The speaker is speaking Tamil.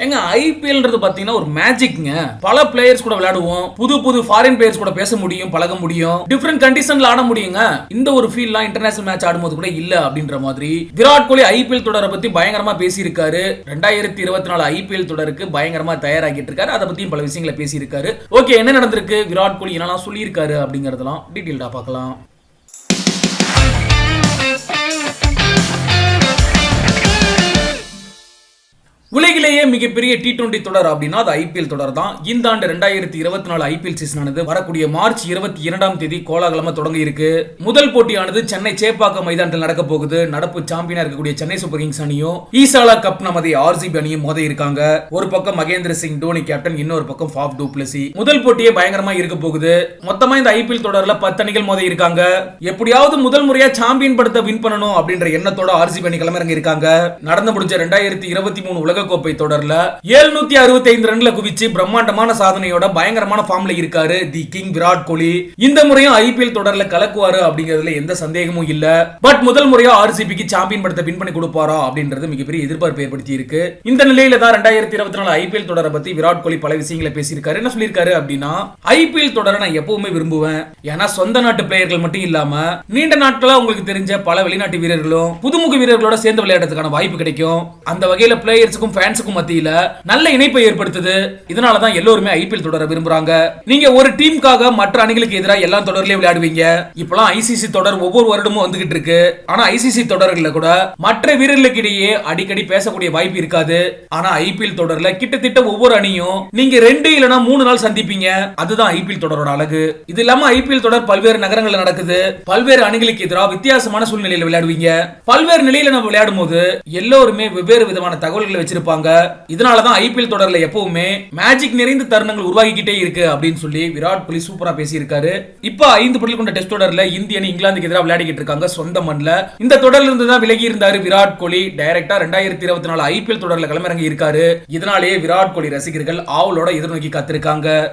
எங்க ஐபிஎல்ன்றது பாத்தீங்கன்னா ஒரு மேஜிக்ங்க. பல பிளேயர்ஸ் கூட விளையாடுவோம். புது புது ஃபாரின் பிளேயர்ஸ் கூட பேச முடியும் பழக முடியும். டிஃப்ரெண்ட் கண்டிஷன்ல ஆட முடியுங்க. இந்த ஒரு ஃபீல்லாம் இன்டர்நேஷனல் மேட்ச் ஆடும்போது கூட இல்ல அப்படின்ற மாதிரி. விராட் கோலி ஐபிஎல் தொடரை பத்தி பயங்கரமா பேசியிருக்காரு. ரெண்டாயிரத்தி இருபத்தி நாலு ஐபிஎல் தொடருக்கு பயங்கரமா தயாராகிட்டு இருக்காரு. அதை பத்தியும் பல விஷயங்களை பேசியிருக்காரு. ஓகே என்ன நடந்திருக்கு? விராட் கோலி என்னெல்லாம் சொல்லியிருக்காரு அப்படிங்கறதெல்லாம் டீட்டெயில்டா பார்க்கலாம். மிகப்பெரிய டி டுவெண்டி தொடர் அப்படின்னா அது ஐபிஎல் தொடர் தான். இந்த ஆண்டு ரெண்டாயிரத்தி இருபத்தி நாலு ஐபிஎல் சீசனானது வரக்கூடிய மார்ச் இருபத்தி இரண்டாம் தேதி கோலாகலமா தொடங்க இருக்கு. முதல் போட்டியானது சென்னை சேப்பாக்கம் மைதானத்தில் நடக்க போகுது. நடப்பு சாம்பியனா இருக்கக்கூடிய சென்னை சூப்பர் கிங்ஸ் அணியும் ஈசாலா கப் நமது ஆர்சிபி அணியும் மோத இருக்காங்க. ஒரு பக்கம் மகேந்திர சிங் டோனி கேப்டன் இன்னொரு பக்கம் ஃபாப் டூப்ளசி முதல் போட்டியே பயங்கரமா இருக்க போகுது. மொத்தமா இந்த ஐபிஎல் தொடர்ல பத்து அணிகள் மோத இருக்காங்க. எப்படியாவது முதல் முறையா சாம்பியன் படத்தை வின் பண்ணணும் அப்படின்ற எண்ணத்தோட ஆர்சிபி அணி கிளம்பிறங்கி இருக்காங்க நடந்து முடிஞ்ச ரெண்டாயிரத்தி இருபத்தி மூணு உலக கோப்பை தொடர் தொடர்ல எழுநூத்தி அறுபத்தி ஐந்து ரன்ல குவிச்சு பிரம்மாண்டமான சாதனையோட பயங்கரமான ஃபார்ம்ல இருக்காரு தி கிங் விராட் கோலி. இந்த முறையும் ஐபிஎல் தொடர்ல கலக்குவாரு அப்படிங்கிறதுல எந்த சந்தேகமும் இல்ல. பட் முதல் முறையா ஆர்சிபிக்கு சாம்பியன் படத்தை வின் பண்ணி கொடுப்பாரா அப்படின்றது மிகப்பெரிய எதிர்பார்ப்பு ஏற்படுத்தி இருக்கு இந்த நிலையில தான் ரெண்டாயிரத்தி இருபத்தி நாலு ஐபிஎல் தொடரை பத்தி விராட் கோலி பல விஷயங்களை பேசியிருக்காரு. என்ன சொல்லியிருக்காரு அப்படின்னா ஐபிஎல் தொடரை நான் எப்பவுமே விரும்புவேன். ஏன்னா சொந்த நாட்டு பிளேயர்கள் மட்டும் இல்லாம நீண்ட நாட்களா உங்களுக்கு தெரிஞ்ச பல வெளிநாட்டு வீரர்களும் புதுமுக வீரர்களோட சேர்ந்து விளையாடுறதுக்கான வாய்ப்பு கிடைக்கும். அந்த வகையில பிளேயர்ஸுக்கும் ஃபேன்ஸுக்கும் மத்தியில நல்ல இணைப்பை ஏற்படுத்துது. இதனால தான் எல்லோருமே ஐபிஎல் தொடர விரும்புறாங்க. நீங்க ஒரு டீமுக்காக மற்ற அணிகளுக்கு எதிராக எல்லா தொடர்லயும் விளையாடுவீங்க. இப்பெல்லாம் ஐசிசி தொடர் ஒவ்வொரு வருடமும் வந்துகிட்டு இருக்கு. ஆனா ஐசிசி தொடர்கள்ல கூட மற்ற வீரர்களுக்கு இடையே அடிக்கடி பேசக்கூடிய வாய்ப்பு இருக்காது. ஆனா ஐபிஎல் தொடர்ல கிட்டத்தட்ட ஒவ்வொரு அணியும் நீங்க ரெண்டு இல்லனா மூணு நாள் சந்திப்பீங்க. அதுதான் ஐபிஎல் தொடரோட அழகு. இது இல்லாம ஐபிஎல் தொடர் பல்வேறு நகரங்கள்ல நடக்குது. பல்வேறு அணிகளுக்கு எதிராக வித்தியாசமான சூழ்நிலையில விளையாடுவீங்க. பல்வேறு நிலையில நம்ம விளையாடும் போது எல்லோருமே வெவ்வேறு விதமான தகவல்களை வச்சிருப்பாங்க. இதனாலதான் ஐபிஎல் தொடர்ல எப்பவுமே மேஜிக் நிறைந்த தருணங்கள் உருவாகிக்கிட்டே இருக்கு அப்படின்னு சொல்லி விராட் கோலி சூப்பரா பேசியிருக்காரு. இப்போ ஐந்து புள்ளி கொண்ட டெஸ்ட் தொடர்ல இந்திய அணி இங்கிலாந்துக்கு எதிராக விளையாடிக்கிட்டு இருக்காங்க சொந்த மண்ல. இந்த தொடர்ல இருந்து தான் விலகி இருந்தாரு விராட் கோலி. டைரக்டா ரெண்டாயிரத்தி இருபத்தி நாலு ஐபிஎல் தொடர்ல களமிறங்கி இருக்காரு. இதனாலேயே விராட் கோலி ரசிகர்கள் ஆவலோட எதிர்நோக்கி காத்திருக்காங்க.